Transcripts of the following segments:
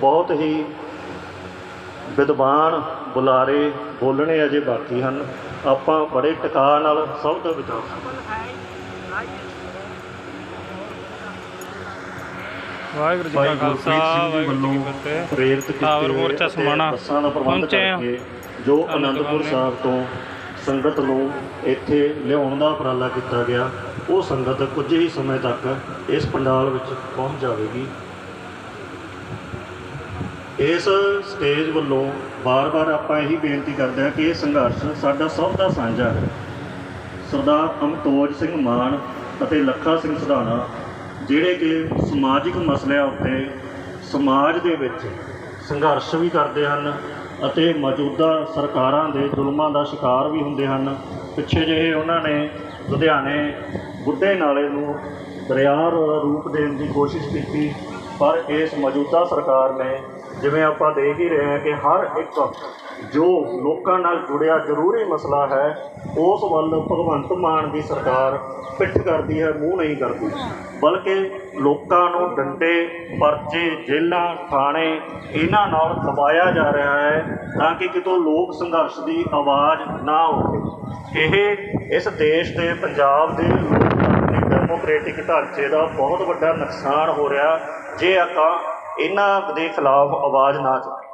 ਬਹੁਤ ਹੀ ਵਿਦਵਾਨ ਬੁਲਾਰੇ ਬੋਲਣੇ ਅਜੇ ਬਾਕੀ ਹਨ। ਆਪਾਂ ਬੜੇ ਟਿਕਾ ਨਾਲ ਸਭ ਦਾ ਵਿਚਾਰ ਵਾਹਿਗੁਰੂ ਜੀ ਕਾ ਖਾਲਸਾ ਵਾਹਿਗੁਰੂ ਜੀ ਕੀ ਫਤਿਹ। ਪ੍ਰੇਰਿਤ ਕੀਤੇ ਮੋਰਚਾ ਸਮਾਣਾ ਪਹੁੰਚੇ। ਕਰਕੇ ਜੋ ਅਨੰਦਪੁਰ ਸਾਹਿਬ ਤੋਂ ਸੰਗਤ ਨੂੰ ਇੱਥੇ ਲਿਆਉਣ ਦਾ ਉਪਰਾਲਾ ਕੀਤਾ ਗਿਆ ਉਹ ਸੰਗਤ ਕੁਝ ਹੀ ਸਮੇਂ ਤੱਕ ਇਸ ਪੰਡਾਲ ਵਿੱਚ ਪਹੁੰਚ ਜਾਵੇਗੀ। ਇਸ ਸਟੇਜ ਵੱਲੋਂ ਬਾਰ-ਬਾਰ ਆਪਾਂ ਇਹੀ ਬੇਨਤੀ ਕਰਦੇ ਹਾਂ ਕਿ ਇਹ ਸੰਘਰਸ਼ ਸਾਡਾ ਸਭ ਦਾ ਸਾਂਝਾ ਹੈ। ਸਰਦਾਰ ਅਮਤੋਜ ਸਿੰਘ ਮਾਨ ਅਤੇ ਲੱਖਾ ਸਿੰਘ ਸਧਾਣਾ, ਜਿਹੜੇ ਕਿ ਸਮਾਜਿਕ ਮਸਲਿਆਂ ਉੱਤੇ ਸਮਾਜ ਦੇ ਵਿੱਚ ਸੰਘਰਸ਼ ਵੀ ਕਰਦੇ ਹਨ ਅਤੇ ਮੌਜੂਦਾ ਸਰਕਾਰਾਂ ਦੇ ਜ਼ੁਲਮਾਂ ਦਾ ਸ਼ਿਕਾਰ ਵੀ ਹੁੰਦੇ ਹਨ। ਪਿੱਛੇ ਜਿਹੇ ਉਹਨਾਂ ਨੇ ਲੁਧਿਆਣੇ ਬੁੱਢੇ ਨਾਲੇ ਨੂੰ ਦਰਿਆ ਰੂਪ ਦੇਣ ਦੀ ਕੋਸ਼ਿਸ਼ ਕੀਤੀ, ਪਰ ਇਸ ਮੌਜੂਦਾ ਸਰਕਾਰ ਨੇ ਜਿਵੇਂ ਆਪਾਂ ਦੇਖ ਹੀ ਰਹੇ ਹਾਂ ਕਿ ਹਰ ਇੱਕ ਜੋ ਲੋਕਾਂ ਨਾਲ ਜੁੜਿਆ ਜ਼ਰੂਰੀ ਮਸਲਾ ਹੈ, ਉਸ ਵੱਲ ਭਗਵੰਤ ਮਾਨ ਦੀ ਸਰਕਾਰ ਪਿੱਠ ਕਰਦੀ ਹੈ, ਮੂੰਹ ਨਹੀਂ ਕਰਦੀ। ਬਲਕਿ ਲੋਕਾਂ ਨੂੰ ਡੰਡੇ, ਪਰਚੇ, ਜੇਲ੍ਹਾਂ, ਥਾਣੇ ਇਹਨਾਂ ਨਾਲ ਦਬਾਇਆ ਜਾ ਰਿਹਾ ਹੈ ਤਾਂ ਕਿ ਕਿਤੋਂ ਲੋਕ ਸੰਘਰਸ਼ ਦੀ ਆਵਾਜ਼ ਨਾ ਉੱਠੇ। ਇਹ ਇਸ ਦੇਸ਼ ਦੇ, ਪੰਜਾਬ ਦੇ ਲੋਕਤੰਤਰੀ ਡੈਮੋਕ੍ਰੈਟਿਕ ਢਾਂਚੇ ਦਾ ਬਹੁਤ ਵੱਡਾ ਨੁਕਸਾਨ ਹੋ ਰਿਹਾ। ਜੇ ਆਪਾਂ ਇਹਨਾਂ ਦੇ ਖਿਲਾਫ ਆਵਾਜ਼ ਨਾ ਚੁੱਕੀਏ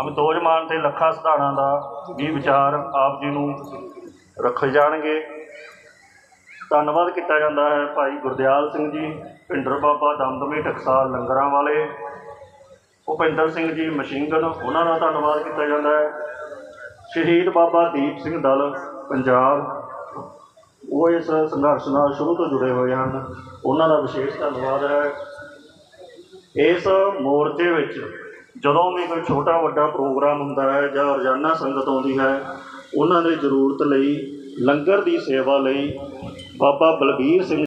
ਅਮਤੋਜ ਮਾਨ ਤੇ ਲੱਖਾ ਸਧਾਣਾ ਦਾ ਵੀ ਵਿਚਾਰ ਆਪ ਜੀ ਨੂੰ ਰੱਖੇ ਜਾਣਗੇ। ਧੰਨਵਾਦ ਕੀਤਾ ਜਾਂਦਾ ਹੈ ਭਾਈ ਗੁਰਦਿਆਲ ਸਿੰਘ ਜੀ, ਭਿੰਡਰ ਬਾਬਾ ਦਮਦਮੀ ਟਕਸਾਲ ਲੰਗਰਾਂ ਵਾਲੇ, ਭੁਪਿੰਦਰ ਸਿੰਘ ਜੀ ਮਸ਼ੀਨਗਨ ਉਹਨਾਂ ਦਾ ਧੰਨਵਾਦ ਕੀਤਾ ਜਾਂਦਾ ਹੈ। ਸ਼ਹੀਦ ਬਾਬਾ ਦੀਪ ਸਿੰਘ ਦਲ, ਪੰਜਾਬ। ਉਹ ਇਸ ਸੰਘਰਸ਼ ਨਾਲ ਸ਼ੁਰੂ ਤੋਂ ਜੁੜੇ ਹੋਏ ਹਨ। ਉਹਨਾਂ ਦਾ ਵਿਸ਼ੇਸ਼ ਧੰਨਵਾਦ ਹੈ। ਇਸ ਮੋਰਚੇ ਵਿੱਚ ਜਦੋਂ ਵੀ ਕੋਈ ਛੋਟਾ ਵੱਡਾ ਪ੍ਰੋਗਰਾਮ ਹੁੰਦਾ ਹੈ ਜਾਂ ਰੋਜ਼ਾਨਾ ਸੰਗਤ ਆਉਂਦੀ ਹੈ, ਉਹਨਾਂ ਦੀ ਜ਼ਰੂਰਤ ਲਈ ਲੰਗਰ ਦੀ ਸੇਵਾ ਲਈ ਬਾਬਾ ਬਲਬੀਰ ਸਿੰਘ